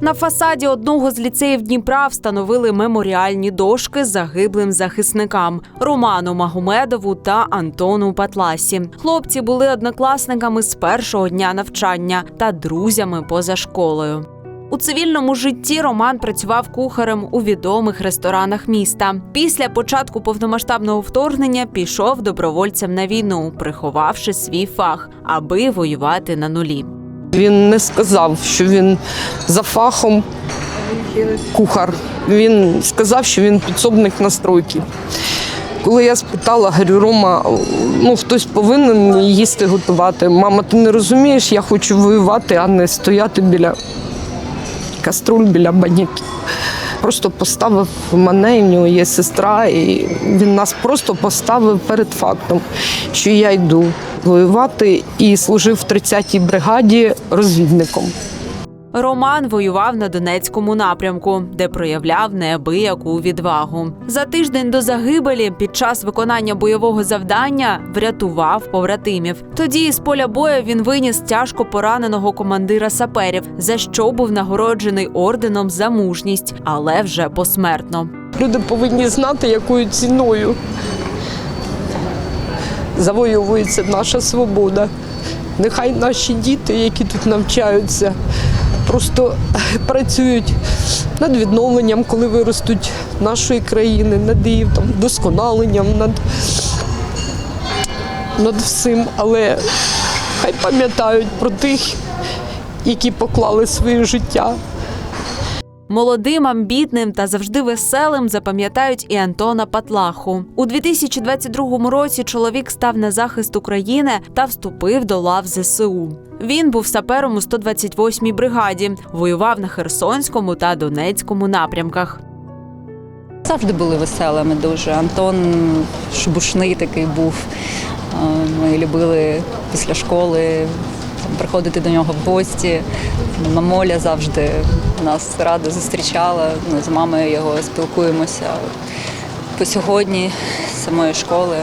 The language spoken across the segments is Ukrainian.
На фасаді одного з ліцеїв Дніпра встановили меморіальні дошки загиблим захисникам Роману Магомедову та Антону Патласі. Хлопці були однокласниками з першого дня навчання та друзями поза школою. У цивільному житті Роман працював кухарем у відомих ресторанах міста. Після початку повномасштабного вторгнення пішов добровольцем на війну, приховавши свій фах, аби воювати на нулі. Він не сказав, що він за фахом кухар. Він сказав, що він підсобник на стройці. Коли я спитала, говорю, Рома, ну хтось повинен їсти готувати. Мама, ти не розумієш, я хочу воювати, а не стояти біля каструль, біля баняків. Просто поставив мене, і в нього є сестра, і він нас просто поставив перед фактом, що я йду воювати і служив в 30-й бригаді розвідником. Роман воював на Донецькому напрямку, де проявляв неабияку відвагу. За тиждень до загибелі під час виконання бойового завдання врятував побратимів. Тоді з поля бою він виніс тяжко пораненого командира саперів, за що був нагороджений орденом за мужність, але вже посмертно. Люди повинні знати, якою ціною завоюється наша свобода. Нехай наші діти, які тут навчаються, просто працюють над відновленням, коли виростуть нашої країни, над її там, вдосконаленням, над, над всім. Але хай пам'ятають про тих, які поклали своє життя. Молодим, амбітним та завжди веселим запам'ятають і Антона Патлаху. У 2022 році чоловік став на захист України та вступив до лав ЗСУ. Він був сапером у 128-й бригаді, воював на Херсонському та Донецькому напрямках. Завжди були веселими дуже. Антон шебушний такий був. Е, Ми любили після школи приходити до нього в гості. Мамоля завжди нас радо зустрічала. Ми з мамою його спілкуємося. По сьогодні з самої школи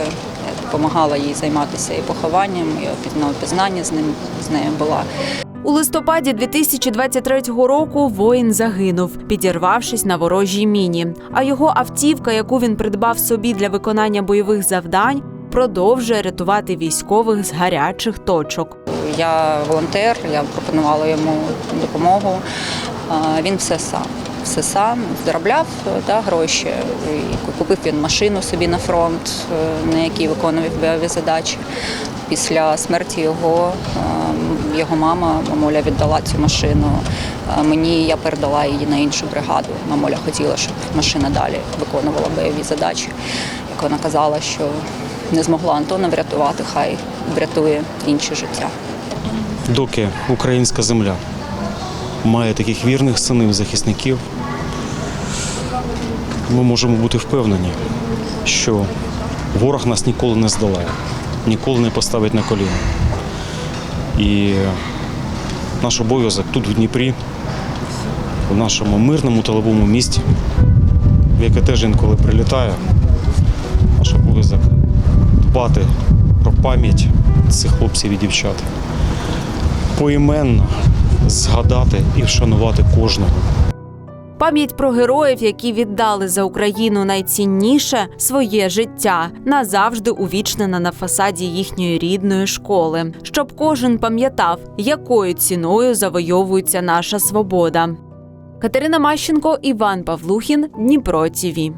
я допомагала їй займатися і похованням, і опі- опізнання з ним з нею була. У листопаді 2023 року воїн загинув, підірвавшись на ворожій міні. А його автівка, яку він придбав собі для виконання бойових завдань, продовжує рятувати військових з гарячих точок. Я волонтер, я пропонувала йому допомогу. Він все сам. Все сам заробляв да, гроші. І купив він машину собі на фронт, е, на якій виконував бойові задачі. Після смерті його е, його мама, мамуля, віддала цю машину. Мені я передала її на іншу бригаду. Мамуля хотіла, щоб машина далі виконувала бойові задачі. Як вона казала, що не змогла Антона врятувати, хай врятує інше життя. Доки українська земля має таких вірних синів, захисників, ми можемо бути впевнені, що ворог нас ніколи не здолає, ніколи не поставить на коліна. І наш обов'язок тут, в Дніпрі, в нашому мирному тиловому місті, в яке теж інколи прилітає, наш обов'язок дбати про пам'ять цих хлопців і дівчат поіменно згадати і вшанувати кожного. Пам'ять про героїв, які віддали за Україну найцінніше своє життя, назавжди увічнена на фасаді їхньої рідної школи, щоб кожен пам'ятав, якою ціною завойовується наша свобода. Катерина Мащенко, Іван Павлухін, Дніпро ТІВІ.